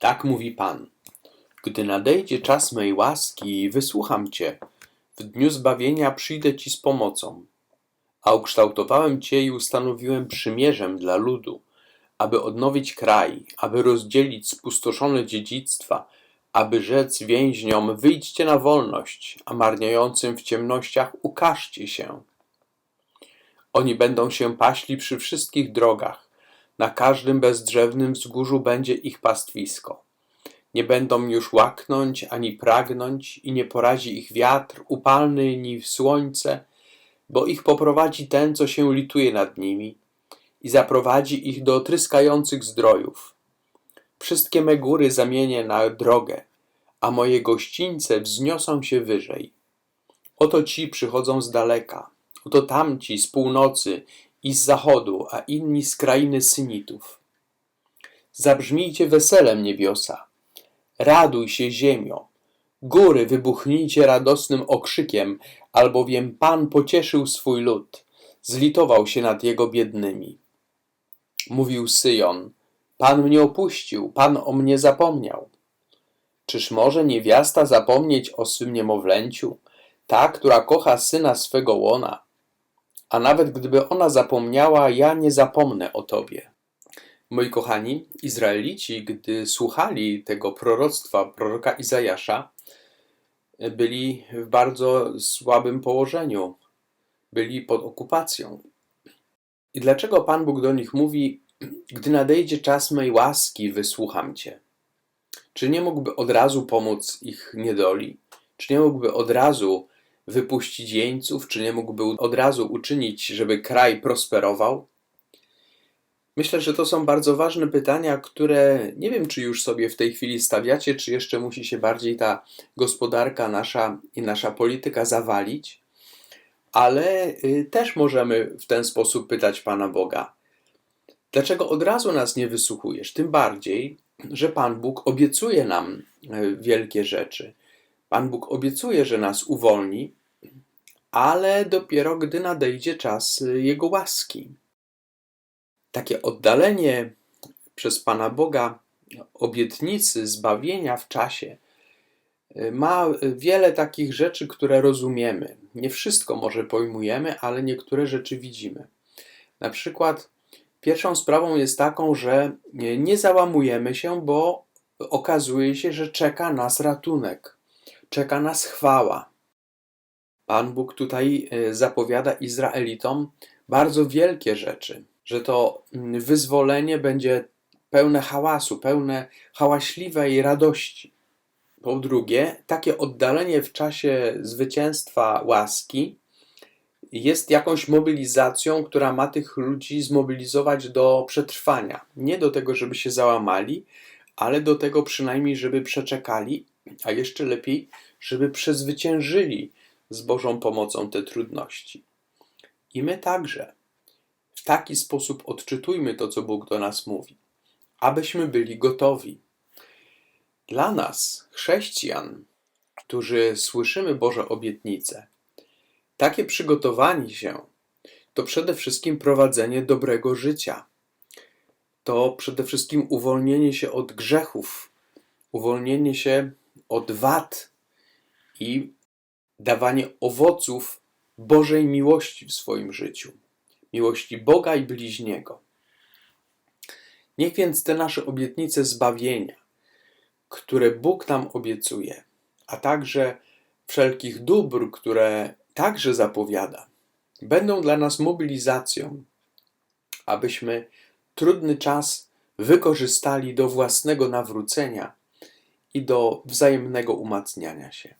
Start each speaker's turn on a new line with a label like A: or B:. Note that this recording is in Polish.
A: Tak mówi Pan. Gdy nadejdzie czas mej łaski, wysłucham Cię. W dniu zbawienia przyjdę Ci z pomocą. A ukształtowałem Cię i ustanowiłem przymierzem dla ludu, aby odnowić kraj, aby rozdzielić spustoszone dziedzictwa, aby rzec więźniom wyjdźcie na wolność, a marniającym w ciemnościach ukażcie się. Oni będą się paśli przy wszystkich drogach, na każdym bezdrzewnym wzgórzu będzie ich pastwisko. Nie będą już łaknąć ani pragnąć i nie porazi ich wiatr upalny ni słońce, bo ich poprowadzi ten, co się lituje nad nimi i zaprowadzi ich do tryskających zdrojów. Wszystkie me góry zamienię na drogę, a moje gościńce wzniosą się wyżej. Oto ci przychodzą z daleka, oto tamci z północy i z zachodu, a inni z krainy synitów. Zabrzmijcie weselem niebiosa, raduj się ziemio, góry wybuchnijcie radosnym okrzykiem, albowiem Pan pocieszył swój lud, zlitował się nad jego biednymi. Mówił Syjon, Pan mnie opuścił, Pan o mnie zapomniał. Czyż może niewiasta zapomnieć o swym niemowlęciu, ta, która kocha syna swego łona? A nawet gdyby ona zapomniała, ja nie zapomnę o tobie. Moi kochani, Izraelici, gdy słuchali tego proroctwa proroka Izajasza, byli w bardzo słabym położeniu, byli pod okupacją. I dlaczego Pan Bóg do nich mówi: Gdy nadejdzie czas mej łaski, wysłucham cię? Czy nie mógłby od razu pomóc ich niedoli? Czy nie mógłby od razu wypuścić jeńców? Czy nie mógłby od razu uczynić, żeby kraj prosperował? Myślę, że to są bardzo ważne pytania, które nie wiem, czy już sobie w tej chwili stawiacie, czy jeszcze musi się bardziej ta gospodarka nasza i nasza polityka zawalić, ale y, też możemy w ten sposób pytać Pana Boga. Dlaczego od razu nas nie wysłuchujesz? Tym bardziej, że Pan Bóg obiecuje nam y, wielkie rzeczy. Pan Bóg obiecuje, że nas uwolni, ale dopiero gdy nadejdzie czas y, Jego łaski takie oddalenie przez Pana Boga obietnicy zbawienia w czasie y, ma wiele takich rzeczy, które rozumiemy. Nie wszystko może pojmujemy, ale niektóre rzeczy widzimy. Na przykład pierwszą sprawą jest taką, że nie załamujemy się, bo okazuje się, że czeka nas ratunek, czeka nas chwała. Pan Bóg tutaj y, zapowiada Izraelitom bardzo wielkie rzeczy że to mm, wyzwolenie będzie pełne hałasu, pełne hałaśliwej radości. Po drugie, takie oddalenie w czasie zwycięstwa łaski jest jakąś mobilizacją, która ma tych ludzi zmobilizować do przetrwania. Nie do tego, żeby się załamali, ale do tego przynajmniej, żeby przeczekali, a jeszcze lepiej, żeby przezwyciężyli z Bożą pomocą te trudności. I my także w taki sposób odczytujmy to, co Bóg do nas mówi, abyśmy byli gotowi. Dla nas, chrześcijan, którzy słyszymy Boże obietnice, takie przygotowanie się to przede wszystkim prowadzenie dobrego życia. To przede wszystkim uwolnienie się od grzechów, uwolnienie się od wad i dawanie owoców Bożej miłości w swoim życiu miłości Boga i bliźniego. Niech więc te nasze obietnice zbawienia, które Bóg nam obiecuje, a także wszelkich dóbr, które także zapowiada, będą dla nas mobilizacją, abyśmy trudny czas wykorzystali do własnego nawrócenia i do wzajemnego umacniania się.